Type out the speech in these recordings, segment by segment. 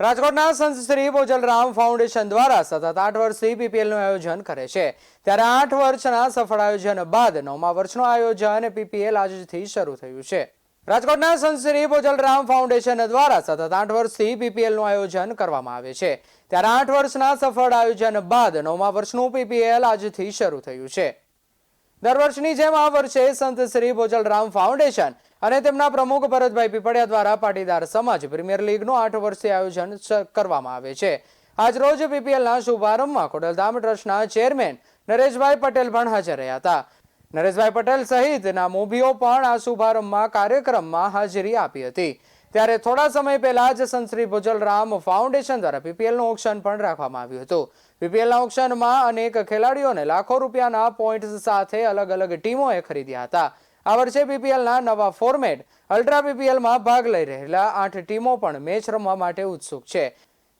રાજકોટના સંત શ્રી બોજલરામ ફાઉન્ડેશન દ્વારા સતત આઠ વર્ષથી પીપીએલનું આયોજન કરે છે. ત્યારે આઠ વર્ષના સફળ આયોજન બાદ નવમા વર્ષનું આયોજન પીપીએલ આજથી શરૂ થયું છે. રાજકોટના સંત શ્રી બોજલરામ ફાઉન્ડેશન દ્વારા સતત આઠ વર્ષથી પીપીએલનું આયોજન કરવામાં આવે છે. ત્યારે આઠ વર્ષના સફળ આયોજન બાદ નવમા વર્ષનું પીપીએલ આજથી શરૂ થયું છે. દર વર્ષની જેમ આ વર્ષે સંત શ્રી ભોજલરામ ફાઉન્ડેશન અને તેમના પ્રમુખ ભરતભાઈ પીપળિયા દ્વારા પાટીદાર સમાજ પ્રીમિયર લીગનું આઠ વર્ષીય આયોજન કરવામાં આવે છે. આજરોજ પીપીએલના શુભારંભમાં ખોડલધામ ટ્રસ્ટના ચેરમેન નરેશભાઈ પટેલ પણ હાજર રહ્યા હતા. નરેશભાઈ પટેલ સહિતના મોભીઓ પણ આ શુભારંભમાં કાર્યક્રમમાં હાજરી આપી હતી. ત્યારે થોડા સમય પહેલા જ ભુજલરામ ભોજલરામ ફાઉન્ડેશન દ્વારા પીપીએલનું ઓક્શન પણ રાખવામાં આવ્યું હતું. પીપીએલના ઓક્શનમાં અનેક ખેલાડીઓને લાખો રૂપિયાના પોઈન્ટ્સ સાથે અલગ અલગ ટીમોએ ખરીદ્યા હતા. આ વર્ષે પીપીએલના નવા ફોર્મેટ અલ્ટ્રા પીપીએલમાં ભાગ લઈ રહેલા આઠ ટીમો પણ મેચ રમવા માટે ઉત્સુક છે.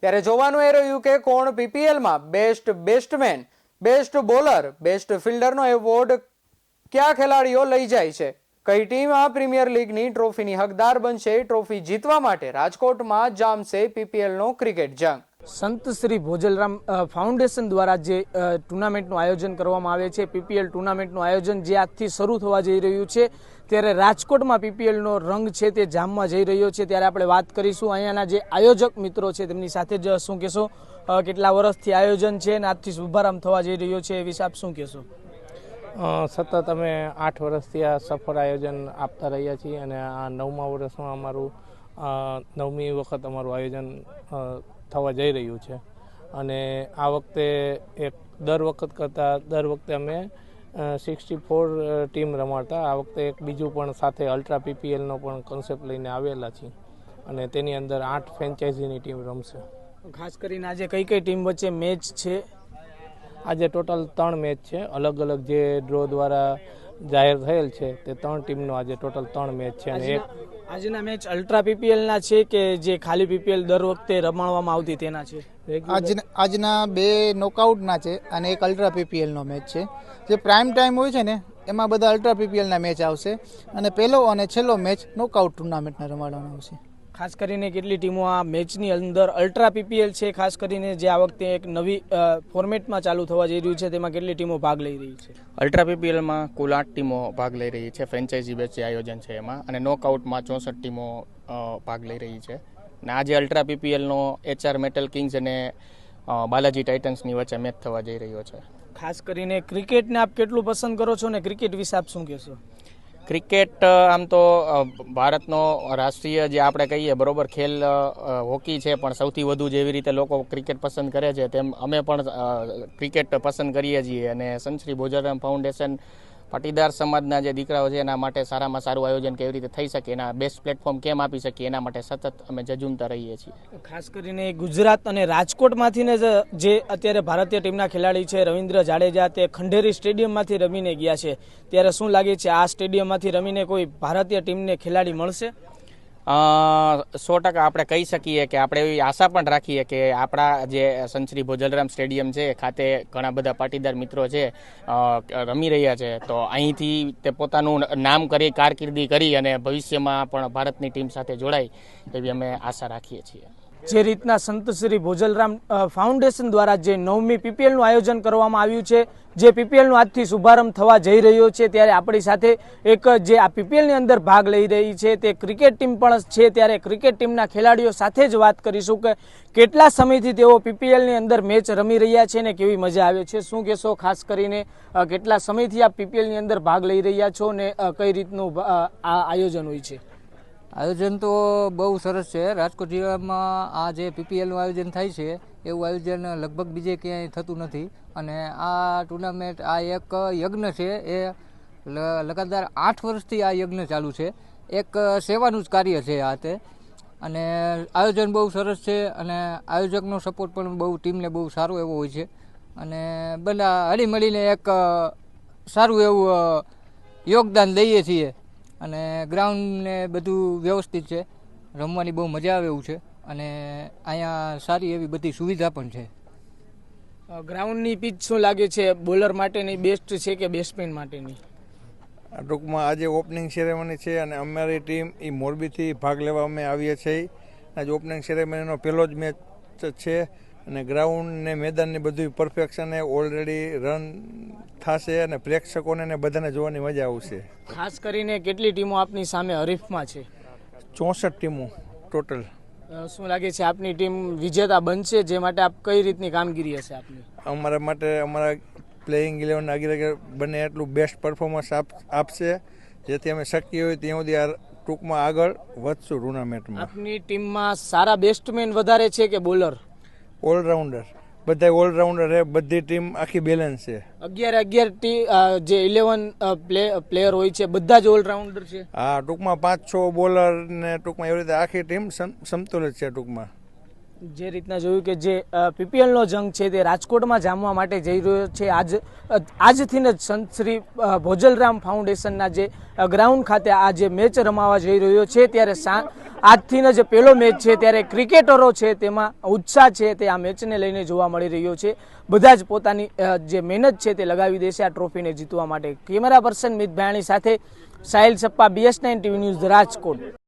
ત્યારે જોવાનું એ રહ્યું કે કોણ પીપીએલમાં best batsman best bowler best ફિલ્ડરનો award કયા ખેલાડીઓ લઈ જાય છે? કઈ ટીમ આ પ્રીમિયર લીગની ટ્રોફીની હકદાર બનશે? ટ્રોફી જીતવા માટે રાજકોટમાં જામશે પીપીએલનો ક્રિકેટ જંગ. સંત શ્રી ભોજલરામ ફાઉન્ડેશન દ્વારા જે ટુર્નામેન્ટનું આયોજન કરવામાં આવે છે, પીપીએલ ટુર્નામેન્ટનું આયોજન જે આજથી શરૂ થવા જઈ રહ્યું છે, ત્યારે રાજકોટમાં પીપીએલનો રંગ છે તે જામમાં જઈ રહ્યો છે. ત્યારે આપણે વાત કરીશું અહીંયાના જે આયોજક મિત્રો છે, તેમની સાથે જ શું કહેશો? કેટલા વર્ષથી આયોજન છે અને આજથી શુભારંભ થવા જઈ રહ્યો છે, એ વિશે આપ શું કહેશો? સતત અમે આઠ વર્ષથી આ સફળ આયોજન આપતા રહ્યા છીએ અને આ નવમા વર્ષમાં અમારું નવમી વખત અમારું આયોજન થવા જઈ રહ્યું છે. અને આ વખતે એક દર વખત કરતાં, દર વખતે અમે સિક્સટી ફોર ટીમ રમાડતા. આ વખતે એક બીજું પણ સાથે અલ્ટ્રા પીપીએલનો પણ કોન્સેપ્ટ લઈને આવેલા છીએ. અને તેની અંદર આઠ ફ્રેન્ચાઇઝીની ટીમ રમશે. ખાસ કરીને આજે કઈ કઈ ટીમ વચ્ચે મેચ છે? આજે ટોટલ ત્રણ મેચ છે. અલગ અલગ જે ડ્રો દ્વારા જાહેર થયેલ છે તે ત્રણ ટીમનો આજે ટોટલ ત્રણ મેચ છે અને એક આજના મેચ અલ્ટ્રા પીપીએલના છે કે જે ખાલી પીપીએલ દર વખતે રમાડવામાં આવતી તેના છે? આજના આજના બે નોકઆઉટના છે અને એક અલ્ટ્રા પીપીએલનો મેચ છે. જે પ્રાઇમ ટાઈમ હોય છે ને એમાં બધા અલ્ટ્રા પીપીએલના મેચ આવશે અને પહેલો અને છેલ્લો મેચ નોકઆઉટ ટુર્નામેન્ટના રમાડવાનો આવશે. ખાસ કરીને કેટલી ટીમો આ મેચની અંદર અલ્ટ્રા પીપીએલ છે ખાસ કરીને જે આ વખતે એક નવી ફોર્મેટમાં ચાલુ થવા જઈ રહ્યું છે તેમાં કેટલી ટીમો ભાગ લઈ રહી છે? અલ્ટ્રા પીપીએલમાં કુલ આઠ ટીમો ભાગ લઈ રહી છે ફ્રેન્ચાઇઝી બેચ આયોજન છે એમાં અને નોકઆઉટમાં ચોસઠ ટીમો ભાગ લઈ રહી છે. અને આજે અલ્ટ્રા પીપીએલનો એચઆર મેટલ કિંગ્સ અને બાલાજી ટાઇટન્સની વચ્ચે મેચ થવા જઈ રહ્યો છે. ખાસ કરીને ક્રિકેટને આપ કેટલું પસંદ કરો છો ને ક્રિકેટ વિશે આપ શું કહેશો? ક્રિકેટ આમ તો ભારતનો રાષ્ટ્રીય જે આપણે કહીએ, બરોબર ખેલ હોકી છે, પણ સૌથી વધુ જેવી રીતે લોકો ક્રિકેટ પસંદ કરે છે, તેમ અમે પણ ક્રિકેટ પસંદ કરીએ છીએ. અને સંશ્રી ભોજરામ ફાઉન્ડેશન પાટીદાર સમાજના જે દીકરાઓ છે, એના માટે સારામાં સારું આયોજન કેવી રીતે થઈ શકે, એના બેસ્ટ પ્લેટફોર્મ કેમ આપી શકીએ, એના માટે સતત અમે જજુમતા રહીએ છીએ. ખાસ કરીને ગુજરાત અને રાજકોટમાંથીને જ, જે અત્યારે ભારતીય ટીમના ખેલાડી છે, રવિન્દ્ર જાડેજા, તે ખંડેરી સ્ટેડિયમમાંથી રમીને ગયા છે. ત્યારે શું લાગે છે, આ સ્ટેડિયમમાંથી રમીને કોઈ ભારતીય ટીમને ખેલાડી મળશે? સો ટકા આપણે કહી શકીએ કે આપણે એવી આશા પણ રાખીએ કે આપણા જે સંશ્રી ભોજલરામ સ્ટેડિયમ છે ખાતે ઘણા બધા પાટીદાર મિત્રો છે રમી રહ્યા છે. તો અહીંથી તે પોતાનું નામ કરી, કારકિર્દી કરી અને ભવિષ્યમાં પણ ભારતની ટીમ સાથે જોડાય, એવી અમે આશા રાખીએ છીએ. જે રીતના સંત શ્રી ભોજલરામ ફાઉન્ડેશન દ્વારા જે નવમી પીપીએલનું આયોજન કરવામાં આવ્યું છે, જે પીપીએલનો આજથી શુભારંભ થવા જઈ રહ્યો છે, ત્યારે આપણી સાથે એક જે આ પીપીએલની અંદર ભાગ લઈ રહી છે, તે ક્રિકેટ ટીમ પણ છે, ત્યારે ક્રિકેટ ટીમના ખેલાડીઓ સાથે જ વાત કરીશું કે કેટલા સમયથી તેઓ પીપીએલની અંદર મેચ રમી રહ્યા છે ને કેવી મજા આવે છે, શું કહેશો ખાસ કરીને કેટલા સમયથી આ પીપીએલની અંદર ભાગ લઈ રહ્યા છો ને કઈ રીતનું આ આયોજન હોય છે? આયોજન તો બહુ સરસ છે. રાજકોટ જિલ્લામાં આ જે પીપીએલનું આયોજન થાય છે, એવું આયોજન લગભગ બીજે ક્યાંય થતું નથી. અને આ ટુર્નામેન્ટ આ એક યજ્ઞ છે, એ લગાતાર આઠ વર્ષથી આ યજ્ઞ ચાલુ છે. એક સેવાનું જ કાર્ય છે આ તે. અને આયોજન બહુ સરસ છે અને આયોજકનો સપોર્ટ પણ બહુ ટીમને બહુ સારો એવો હોય છે. અને બધા હળીમળીને એક સારું એવું યોગદાન દઈએ છીએ. અને ગ્રાઉન્ડ ને બધું વ્યવસ્થિત છે. રમવાની બહુ મજા આવે એવું છે. અને અહીંયા સારી એવી બધી સુવિધા પણ છે. ગ્રાઉન્ડની પીચ શું લાગે છે? બોલર માટેની બેસ્ટ છે કે બેટ્સમેન માટેની? આ ટૂંકમાં આજે ઓપનિંગ સેરેમની છે અને અમારી ટીમ એ મોરબીથી ભાગ લેવા અમે આવીએ છીએ. આજે ઓપનિંગ સેરેમનીનો પહેલો જ મેચ છે અને ગ્રાઉન્ડ ને મેદાનની બધું પરફેક્શન ઓલરેડી રન થશે અને પ્રેક્ષકોને ને બધાને જોવાની મજા આવશે. ખાસ કરીને કેટલી ટીમો આપની સામે હરીફમાં છે? ચોસઠ ટીમો ટોટલ. શું લાગે છે આપની ટીમ વિજેતા બનશે? જે માટે આપ કઈ રીતની કામગીરી હશે આપની? અમારા માટે અમારા પ્લેઇંગ ઇલેવન આગળ આગળ બને એટલું બેસ્ટ પરફોર્મન્સ આપ આપશે. જેથી અમે શક્ય હોય ત્યાં સુધી આ ટૂંકમાં આગળ વધશું ટુર્નામેન્ટમાં આપની ટીમમાં સારા બેસ્ટમેન વધારે છે કે બોલર ઓલરાઉન્ડર બધા ઓલરાઉન્ડર છે બધી ટીમ આખી બેલેન્સ છે. અગિયાર અગિયાર ટી જે ઇલેવન પ્લેયર હોય છે બધા જ ઓલરાઉન્ડર છે. હા ટૂંકમાં પાંચ છ બોલર ને ટૂંકમાં એવી રીતે આખી ટીમ સમ- સમતુલિત છે ટૂંકમાં. જે રીતના જોયું કે જે પીપીએલનો જંગ છે તે રાજકોટમાં જામવા માટે જઈ રહ્યો છે. આજ આજથી જ સંત શ્રી ભોજલરામ ફાઉન્ડેશનના જે ગ્રાઉન્ડ ખાતે આ જે મેચ રમાવા જઈ રહ્યો છે, ત્યારે આજથી જે પહેલો મેચ છે, ત્યારે ક્રિકેટરો છે તેમાં ઉત્સાહ છે તે આ મેચને લઈને જોવા મળી રહ્યો છે. બધા જ પોતાની જે મહેનત છે તે લગાવી દેશે આ ટ્રોફીને જીતવા માટે. કેમેરા પર્સન મિત ભાયાણી સાથે Sahil Sappa BS nine TV news Rajkot.